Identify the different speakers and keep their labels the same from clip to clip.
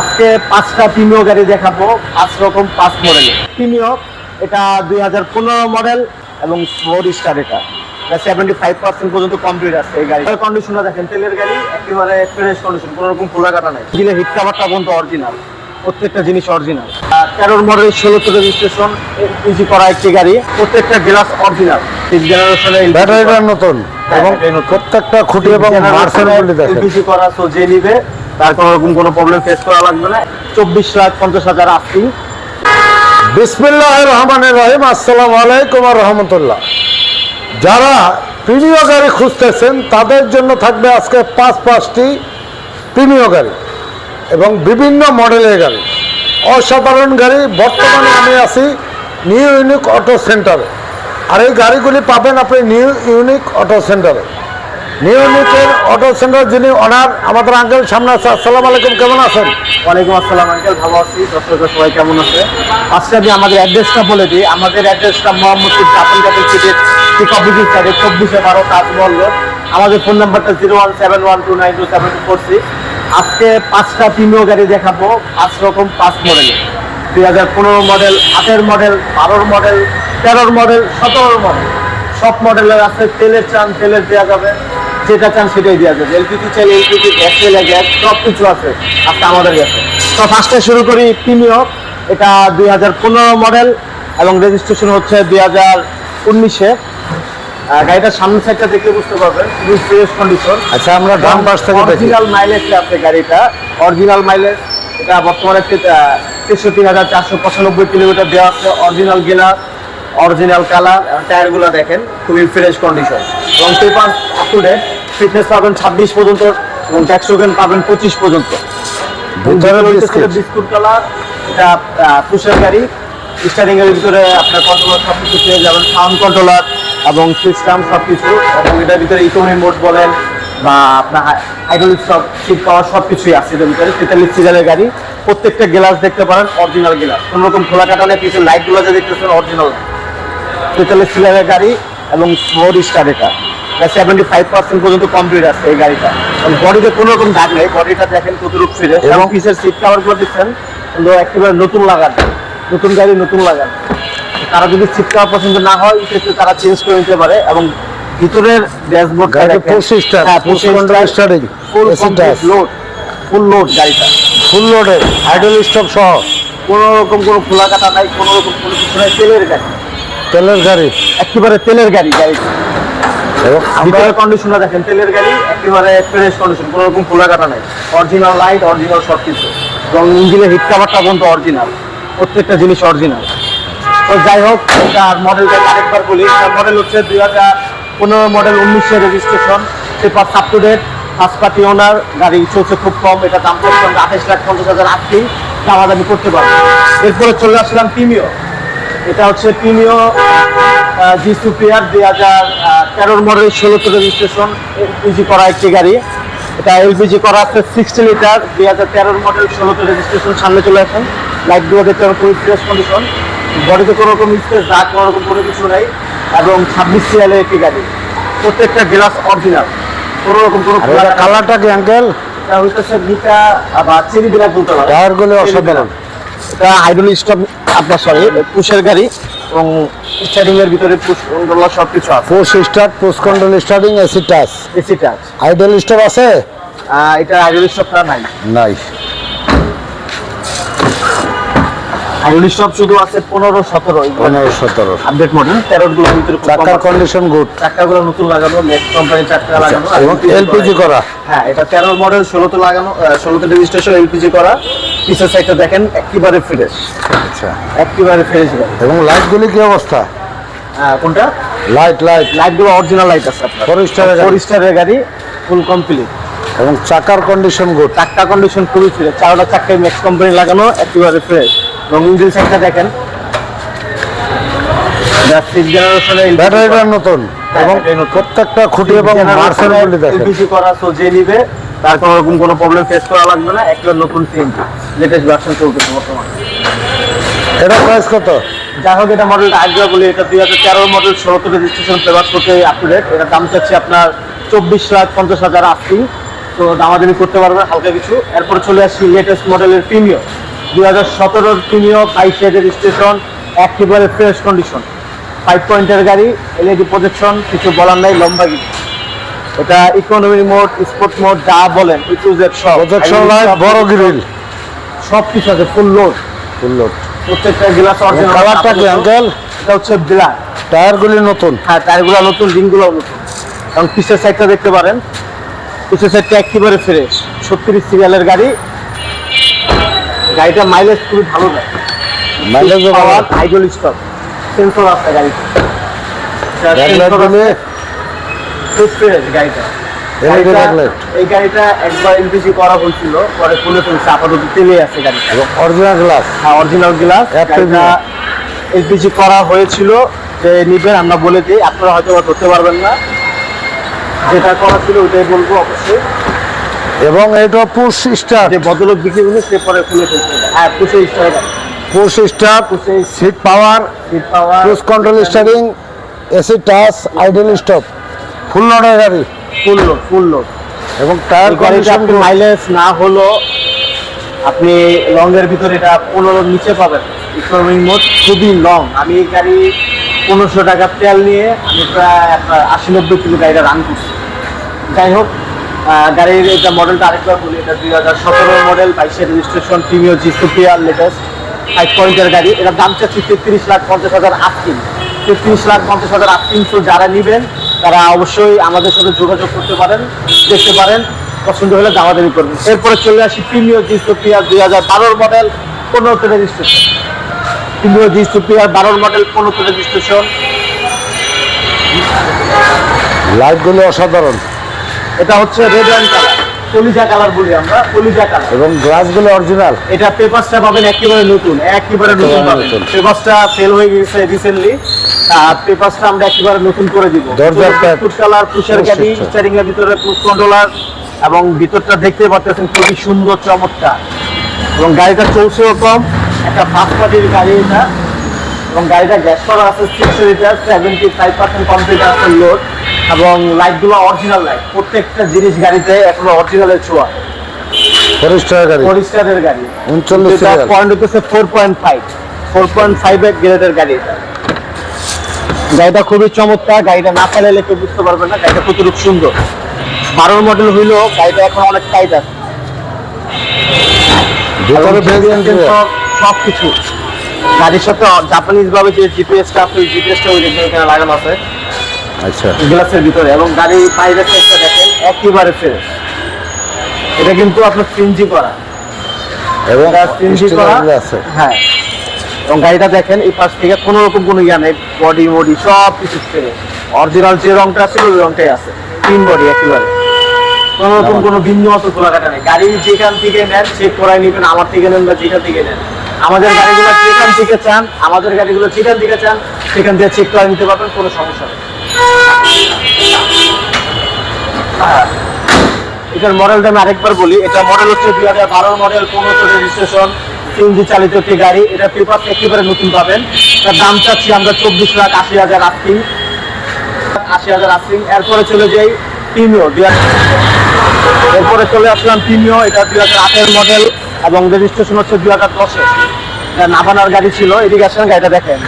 Speaker 1: আজকে পাঁচটা প্রিমিয় গাড়ি দেখাবো পাঁচ রকম পাঁচ মডেল প্রিমিয় এটা দুই হাজার পনেরো মডেল এবং ফোর স্টার এটা। সেভেন্টি ফাইভ পার্সেন্ট পর্যন্ত কমপ্লিট আছে এই গাড়ি। কন্ডিশনটা দেখেন তেলের গাড়ি একেবারে ফ্রেশ কন্ডিশন কোনো রকম খোলা কাটা নাই। হিট কাভারটা পর্যন্ত অরিজিনাল প্রত্যেকটা জিনিস অরিজিনাল তেরোর মডেল ষোলোতে রেজিস্ট্রেশন ইজি করা একটি গাড়ি প্রত্যেকটা গ্লাস অরিজিনাল সিক্স জেনারেশনের
Speaker 2: ব্যাটারিটা নতুন। এবং প্রত্যেকটা খুঁটি এবং মার্সেল
Speaker 1: করা সো যে নিবে তার কোনো রকম কোনো প্রবলেম ফেস করা লাগবে না। চব্বিশ লাখ পঞ্চাশ হাজার আশি
Speaker 2: বিসমিল্লাহ রহমানের রহিম। আসসালামু আলাইকুম রহমতুল্লাহ। যারা প্রিমিয় গাড়ি খুঁজতেছেন, তাদের জন্য থাকবে আজকে পাঁচ পাঁচটি প্রিমিয় গাড়ি এবং বিভিন্ন মডেলের গাড়ি। অসাধারণ গাড়ি। বর্তমানে আমি আছি নিউ ইউনিক অটো সেন্টারে। আর এই গাড়িগুলি পাবেন আপনি নিউ ইউনিক অটো সেন্টারে। নিউ ইউনিকের অটো সেন্টার যিনি অনার আমাদের আঙ্কেল সামনে আছে। আসসালামু আলাইকুম, কেমন আছেন?
Speaker 1: ওয়ালাইকুম আসসালাম, আঙ্কেল। ভালো আছি। দর্শকরা সবাই কেমন আছে? আজকে আমি আমাদের অ্যাড্রেসটা বলে দিই। আমাদের অ্যাড্রেসটা মোহাম্মদপুর জাপান জাতীয় সিটির ঠিক অপোজিট সাইডে, চব্বিশে বারো তাজমহল রোড। আমাদের ফোন নাম্বারটা zero one seven one two nine two seven four six. আজকে পাঁচটা প্রিমিয় গাড়ি দেখাবো, পাঁচ রকম, পাঁচ মডেলের দুই হাজার পনেরো মডেল আটের মডেল বারোর মডেল তেরোর মডেল সতেরোর মডেল সব মডেলের আছে, তেলের চান তেলের দেওয়া যাবে। যেটা চান সেটাই দেওয়া যাবে। এলপিজি চাই এলপিজি গ্যাস চাইলে গ্যাস সব কিছু আছে। আজকে আমাদের কাছে। তো ফার্স্টে শুরু করি প্রিমিয় এটা দুই হাজার পনেরো মডেল এবং রেজিস্ট্রেশন হচ্ছে দুই হাজার উনিশে। গাড়িটার সামনের সাইডটা দেখলে বুঝতে পারবেন খুবই ফ্রেশ কন্ডিশন
Speaker 2: আচ্ছা আমরা ডান পাশ থেকে
Speaker 1: অরিজিনাল মাইলেজ আছে গাড়িটা। অরিজিনাল মাইলেজ এটা বর্তমানে তেষট্টি হাজার চারশো পঁচানব্বই কিলোমিটার দেওয়া আছে। অরিজিনাল গেলার অরিজিনাল কালার টায়ারগুলো দেখেন খুবই ফ্রেশ কন্ডিশন এবং paper up to date fitness পাবেন ছাব্বিশ পর্যন্ত এবং ট্যাক্সোগেন পাবেন পঁচিশ পর্যন্ত।
Speaker 2: বিস্কুট
Speaker 1: কালার এটা পুষের গাড়ি। স্টারিং এর ভিতরে আপনার কন্ট্রোলার সব কিছু পেয়ে যাবেন সাউন্ড কন্ট্রোলার এবং সিস্টেম সব কিছু এবং এটার ভিতরে ইকোনমি মোড বলেন বা আপনার হাইড্রোলিক সব সিট পাওয়ার সব কিছুই আছে এটার ভিতরে। তেতাল্লিশ সিজারের গাড়ি। প্রত্যেকটা গ্লাস দেখতে পারেন অরিজিনাল গ্লাস কোনো রকম খোলা কাটা নেই কিছু লাইটগুলো যে দেখতেছেন অরিজিনাল তেতাল্লিশ সিজারের গাড়ি এবং ফোর স্টার এটা সেভেন্টি ফাইভ পার্সেন্ট পর্যন্ত কমপ্লিট আছে এই গাড়িটা। বডিতে কোনো রকম দাগ নেই বডিটা দেখেন কতটুকু ফিরে এবং পিসের সিট কাভারগুলো দিচ্ছেন একেবারে নতুন লাগান। নতুন গাড়ি নতুন লাগান। তারা যদি সিট কাভার পছন্দ না হয় সেক্ষেত্রে তারা চেঞ্জ করে নিতে পারে এবং ভিতরের dashboard
Speaker 2: control starting,
Speaker 1: full load full load গাড়িটা।
Speaker 2: ফুল লোডের হাইড্রোল স্টপ সহ।
Speaker 1: কোনো রকম কোনো খোলা কাটা নাই কোনো রকম কোনো কিছু নাই তেলের গাড়ি।
Speaker 2: তেলের গাড়ি।
Speaker 1: একেবারে তেলের গাড়ি গাড়িটা।
Speaker 2: এবং
Speaker 1: ভিতরের কন্ডিশনটা দেখেন তেলের গাড়ি একেবারে ফ্রেশ কন্ডিশন কোনো রকম খোলা কাটা নাই। অরিজিনাল লাইট অরিজিনাল সব কিছু। এবং ইঞ্জিনের হিট কাভারটা পর্যন্ত অরিজিনাল প্রত্যেকটা জিনিস অরিজিনাল তো যাই হোক এটার মডেলটা আরেকবার বলি। এটার মডেল হচ্ছে দুই হাজার পনেরো মডেল উনিশের registration paper up to date first party owner গাড়ি চলছে খুব কম এটা দাম পড়ছে আঠাশ লাখ পঞ্চাশ হাজার আশি দামাদামি করতে পারব। এরপরে চলে আসলাম প্রিমিয় এটা হচ্ছে প্রিমিয় জি সুপিয়ার দুই হাজার তেরোর মডেল ষোলোতে রেজিস্ট্রেশন এলপিজি করা একটি গাড়ি। এটা এলপিজি করা আছে সিক্সটি লিটার দুই হাজার তেরোর মডেল ষোলোতে রেজিস্ট্রেশন সামনে চলে আসেন লাইটগুলো দেখতে হবে খুবই ফ্রেশ কন্ডিশন বডিতে কোনো রকম স্পেস দাগ কোনো রকম কোনো কিছু নেই। এবং ছাব্বিশ সিয়ালের একটি গাড়ি। প্রত্যেকটা গ্লাস অরিজিনাল কোনো রকম কোনো
Speaker 2: কালারটা কি আঙ্কেল
Speaker 1: এটা হইতেছে ভিটা বা চেরি বিলাক বলতে পারে
Speaker 2: টায়ারগুলো অসাধারণ।
Speaker 1: এটা হাইড্রোলিক স্টপ আপনার সরি পুষের গাড়ি। এবং স্টারিং এর ভিতরে পুশ কন্ট্রোলার সব কিছু আছে।
Speaker 2: Push start push control starting AC touch
Speaker 1: AC touch
Speaker 2: hydraulic stop আছে
Speaker 1: এটা হাইড্রোলিক স্টপটা নাই।
Speaker 2: নাই
Speaker 1: হাইড্রোলিক স্টপ শুধু আছে পনেরো সতেরো
Speaker 2: পনেরো সতেরো।
Speaker 1: আপডেট মডেল তেরোরগুলোর ভিতরে
Speaker 2: চাকার কন্ডিশন গুড
Speaker 1: চাকাগুলো নতুন লাগানো নেক্সট কোম্পানির চাকা লাগানো
Speaker 2: এবং এলপিজি করা।
Speaker 1: হ্যাঁ এটা তেরোর মডেল ষোলোতে লাগানো ষোলোতে রেজিস্ট্রেশন এলপিজি করা। পিছের সাইডটা দেখেন একেবারে ফ্রেশ
Speaker 2: আচ্ছা।
Speaker 1: একেবারে ফ্রেশ
Speaker 2: এবং লাইটগুলি কি অবস্থা?
Speaker 1: হ্যাঁ, কোনটা?
Speaker 2: লাইট লাইট
Speaker 1: লাইটগুলো অরিজিনাল লাইট আছে আপনার। ফোর স্টারের গাড়ি। ফুল কমপ্লিট
Speaker 2: এবং চাকার কন্ডিশন গুড
Speaker 1: চাক্কা কন্ডিশন খুবই ফ্রেশ চারটা চাক্কায় ম্যাক্স কোম্পানি লাগানো একেবারে ফ্রেশ এবং ইঞ্জিন সাইডটা দেখেন।
Speaker 2: ব্যাটারিটা নতুন। এবং প্রত্যেকটা খুঁটি এবং মার্সেল গুলি দেখেন।
Speaker 1: এলপিজি করা সো যে নিবে তার কোনো রকম কোনো প্রবলেম ফেস করা লাগবে না একটা নতুন সিএনজি লেটেস্ট ভার্সন চলতেছে বর্তমানে।
Speaker 2: এটা প্রাইস কত?
Speaker 1: যাই হোক এটা মডেলটা আগে বলি এটা দুই হাজার তেরো মডেল ষোলোতে রেজিস্ট্রেশন পেপার করতে আপ টু ডেট এটার দাম চাচ্ছি আপনার চব্বিশ লাখ পঞ্চাশ হাজার আশি। তো দামাদামি করতে পারবেন হালকা কিছু। এরপরে চলে আসছি লেটেস্ট মডেলের প্রিমিও দুই হাজার সতেরোর প্রিমিও বাইশে রেজিস্ট্রেশন একেবারে ফ্রেশ কন্ডিশন ফাইভ পয়েন্টের গাড়ি এলইডি প্রজেকশন কিছু বলার নাই লম্বা গিট। এটা ইকোনমি মোড স্পোর্ট মোড যা বলেন ইটু জেড সব।
Speaker 2: প্রজেকশন লাইট বড় গ্রিল
Speaker 1: সব কিছু আছে ফুল লোড
Speaker 2: ফুল লোড
Speaker 1: প্রত্যেকটা গ্লাস অরিজিনাল
Speaker 2: কালারটা কি আঙ্কেল
Speaker 1: এটা হচ্ছে ব্ল্যাক
Speaker 2: টায়ারগুলি নতুন।
Speaker 1: হ্যাঁ টায়ারগুলো নতুন রিংগুলো নতুন। এবং পিসের সাইডটা দেখতে পারেন। পিসের সাইডটা একেবারে ফ্রেশ ছত্রিশ সিরিয়ালের গাড়ি। গাড়িটা মাইলেজ খুবই ভালো দেয়
Speaker 2: mileage
Speaker 1: power idle stop sensor আছে গাড়িতে। গাড়িটা। এই গাড়িটা একবার এলপিজি করা হয়েছিল পরে খুলে ফেলছে আপাতত তেলে আছে গাড়িটা।
Speaker 2: অরিজিনাল গ্লাস
Speaker 1: হ্যাঁ অরিজিনাল গ্লাস
Speaker 2: FPV
Speaker 1: গাড়িটা এলপিজি করা হয়েছিল যে নিবেন আমরা বলে দিই আপনারা হয়তো বা ধরতে পারবেন না। যেটা করা ছিল ওইটাই বলব অবশ্যই।
Speaker 2: এবং এটা পুশ স্টার্ট
Speaker 1: যে ভদ্রলোক বিক্রি করলে সে পরে খুলে হবে। হ্যাঁ পুষে স্টার
Speaker 2: পুশ স্টার্ট
Speaker 1: পুষে
Speaker 2: seat power cruise control steering AC touch idle stop full লোডের গাড়ি।
Speaker 1: ফুল লোড ফুল লোড
Speaker 2: এবং টায়ার কন্ডিশন
Speaker 1: মাইলেজ না হলো আপনি লং এর ভিতরে এটা পনেরোর নিচে পাবেন। ইকোনমিক মোড খুবই লং আমি এই গাড়ি পনেরোশো টাকা তেল নিয়ে আমি প্রায় আশি নব্বই কিলো গাড়িটা রান করছি। যাই হোক গাড়ির এটা মডেলটা আরেকবার বলি এটা দুই হাজার সতেরো মডেল বাইশের registration Premio G superior latest five পয়েন্টের গাড়ি। এটা দাম চাচ্ছি তেত্রিশ লাখ পঞ্চাশ হাজার আটকিন তেত্রিশ লাখ পঞ্চাশ হাজার আটকিন তো যারা নেবেন তারা অবশ্যই আমাদের সাথে যোগাযোগ করতে পারেন দেখতে পারেন পছন্দ হলে দামাদামি করবেন। এরপরে চলে আসি প্রিমিয়ার জি দুই হাজার বারোর মডেল পনেরোতে রেজিস্ট্রেশন প্রিমিয়ার জি সুপিয়ার বারোর মডেল পনেরো পনেরোতে রেজিস্ট্রেশন
Speaker 2: লাইটগুলো অসাধারণ।
Speaker 1: এটা হচ্ছে রেড অ্যান্ড কালার কলিজা কালার বলি আমরা কলিজা কালার।
Speaker 2: এবং গ্লাসগুলো অরিজিনাল।
Speaker 1: এটা পেপারসটা পাবেন একেবারে নতুন একেবারে নতুন পাবেন। পেপারসটা সেল হয়ে গেছে রিসেন্টলি আর পেপারসটা আমরা একেবারে নতুন করে দিব।
Speaker 2: দরজার
Speaker 1: ফুড কালার পুষের
Speaker 2: পুশ
Speaker 1: গাড়ি। স্টারিং এর ভিতরে পুশ কন্ট্রোলার এবং ভিতরটা দেখতে পাচ্ছেন খুবই সুন্দর চমৎকার। এবং গাড়িটা চলছেও কম একটা ফার্স্ট পার্টির গাড়ি এটা। এবং গাড়িটা গ্যাস করা আছে six litre seventy five percent complete আছে লোড এবং লাইটগুলো অরিজিনাল লাইট প্রত্যেকটা জিনিস গাড়িতে এখনও অরিজিনালের ছোঁয়া।
Speaker 2: ফরিস্টার গাড়ি।
Speaker 1: ফরিস্টারের গাড়ি।
Speaker 2: 39 serial।
Speaker 1: পয়েন্ট হচ্ছে four point five four point five এর গ্রেডের গাড়ি। গাড়িটা খুবই চমৎকার। গাড়িটা না চালাইলে কেউ বুঝতে পারবে না। গাড়িটা কতটুকু সুন্দর। বারোর মডেল হইল গাড়িটা এখন অনেক টাইট আছে। সব কিছু গাড়ির সাথে জাপানিজ ভাবে যে জিপিএসটা আছে জিপিএসটা ওই এখানে লাগানো আছে।
Speaker 2: আচ্ছা।
Speaker 1: গ্লাসের ভিতরে এবং গাড়ি পাইরের সাইডটা দেখেন একেবারে ফ্রেশ এটা কিন্তু আপনার সিএনজি করা।
Speaker 2: এবং
Speaker 1: এটা সিএনজি করা
Speaker 2: আছে।
Speaker 1: হ্যাঁ। এবং গাড়িটা দেখেন এই পাশ থেকে কোনো রকম কোনো ইয়া নেই বডি মডি সব কিছু ফ্রেশ অরিজিনাল যে রংটা ছিল ওই রংটাই আছে। তিন বডি একেবারে। কোনো রকম কোনো ভিন্নমত খোলাঘাটা নেই। গাড়ি যেখান থেকে নেন চেক করাই নেবেন আমার থেকে নেন বা যেখান থেকে নেন। আমাদের গাড়িগুলো যেখান থেকে চান আমাদের গাড়িগুলো যেখান থেকে চান সেখান থেকে চেক করে নিতে পারবেন কোনো সমস্যা নেই। এটার মডেলটা আমি আরেকবার বলি। এটা মডেল হচ্ছে দুই হাজার বারো মডেল পনেরোশো রেজিস্ট্রেশন সিএনজি চালিত একটি গাড়ি। এটা পেপার একেবারে নতুন পাবেন। তার দাম চাচ্ছি আমরা চব্বিশ লাখ আশি হাজার আশি আশি হাজার আশি এরপরে চলে যাই প্রিমিও দুই এরপরে চলে আসলাম প্রিমিও এটা দুই হাজার আটের মডেল এবং রেজিস্ট্রেশন হচ্ছে দুই হাজার দশে নাবানার গাড়ি ছিল। এদিকে আসেন গাড়িটা দেখেন।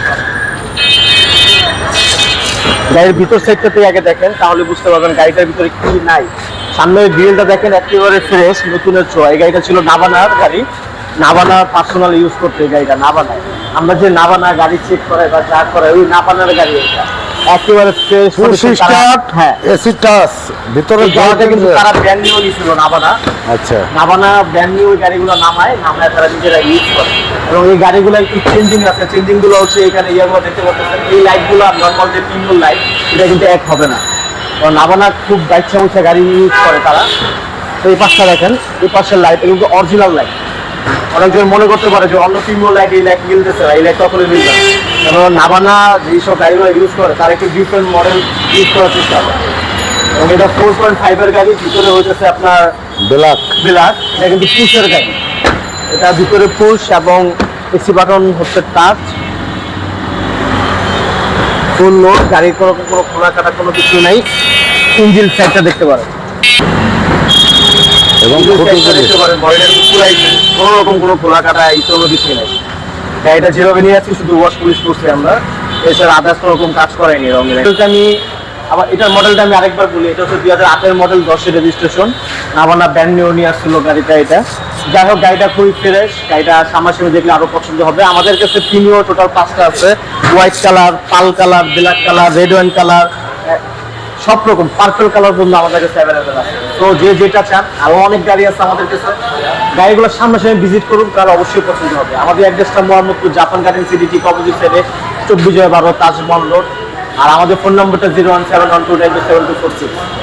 Speaker 1: গাড়ির ভিতর সাইডটাতে আগে দেখেন, তাহলে বুঝতে পারবেন গাড়িটার ভিতরে কি নাই। সামনের গ্রিলটা দেখেন, একেবারে ফ্রেশ নতুনের ছোঁয়া। এই গাড়িটা ছিল নাবানার গাড়ি। নাবানা পার্সোনাল ইউজ করতে এই গাড়িটা নাবানায় আমরা যে নাবানা গাড়ি চেক করে বা যা করে ওই নাবানার গাড়ি এটা। একেবারে ফ্রেশ
Speaker 2: স্টার্ট
Speaker 1: হ্যাঁ।
Speaker 2: এসি টাচ ভিতরে
Speaker 1: গাড়িটা কিন্তু তারা ব্র্যান্ড নিউ নিয়েছিল নাবানা
Speaker 2: আচ্ছা।
Speaker 1: নাবানা ব্র্যান্ড নিউ গাড়িগুলো নামায় নামায় তারা নিজেরা ইউজ করে। এবং এই গাড়িগুলো একটু চেঞ্জিং আছে। চেঞ্জিংগুলো হচ্ছে এখানে ইয়েগুলো দেখতে পাচ্ছেন। এই লাইটগুলো আর নর্মাল যে পিঙ্গল লাইট এটা কিন্তু এক হবে না। কারণ নাবানা খুব বাইক সমস্যা গাড়ি ইউজ করে তারা। তো এই পাশটা দেখেন এই পাশের লাইট কিন্তু অরিজিনাল লাইট অনেকজন মনে করতে পারে যে অন্য পিঙ্গল লাইট এই লাইট মিলতেছে না এই লাইট কখনোই মিলবে না। কারণ নাবানা যেসব গাড়িগুলো ইউজ করে তার একটু ডিফারেন্ট মডেল ইউজ করার চেষ্টা করে। এবং এটা ফোর পয়েন্ট ফাইভের গাড়ি ভিতরে হইতেছে আপনার
Speaker 2: ব্ল্যাক
Speaker 1: বিলাস এটা কিন্তু পুশের গাড়ি। এটা ভিতরে পুশ এবং এসি বাটন হচ্ছে টাচ ফুল লোড গাড়ির কোনো কোনো খোলা কাটা কোনো কিছু নাই। ইঞ্জিন সাইডটা দেখতে পারেন।
Speaker 2: এবং ছোট
Speaker 1: পুরাই কোনো রকম কোনো খোলা কাটা এই কোনো কিছুই নেই। গাড়িটা যেভাবে নিয়ে আসছি শুধু ওয়াশ পুলিশ করছি আমরা। এছাড়া আদার্স কোনো রকম কাজ করাইনি রঙের আমি আবার এটার মডেলটা আমি আরেকবার বলি এটা হচ্ছে দুই হাজার আটের মডেল দশের রেজিস্ট্রেশন নাবানা ব্যান্ড নিউ নিয়ে আসছিল গাড়িটা এটা। যাই হোক গাড়িটা খুবই ফ্রেশ গাড়িটা সামনাসামনি দেখলে আরও পছন্দ হবে। আমাদের কাছে প্রিমিও টোটাল পাঁচটা আছে। White colour pearl colour black colour red wine colour সব রকম। পার্পল কালার পর্যন্ত আমাদের কাছে অ্যাভেলেবেল আছে। তো যে যেটা চান, আরও অনেক গাড়ি আছে আমাদের কাছে গাড়িগুলো সামনাসামনি ভিজিট করুন তার অবশ্যই পছন্দ হবে। আমাদের অ্যাড্রেসটা মোহাম্মদপুর জাপান গার্ডেন সিটি ঠিক অপোজিট সাইডে চব্বিশ বারো তাজমহল রোড। আর আমাদের ফোন নম্বরটা zero one seven one two nine seven two four six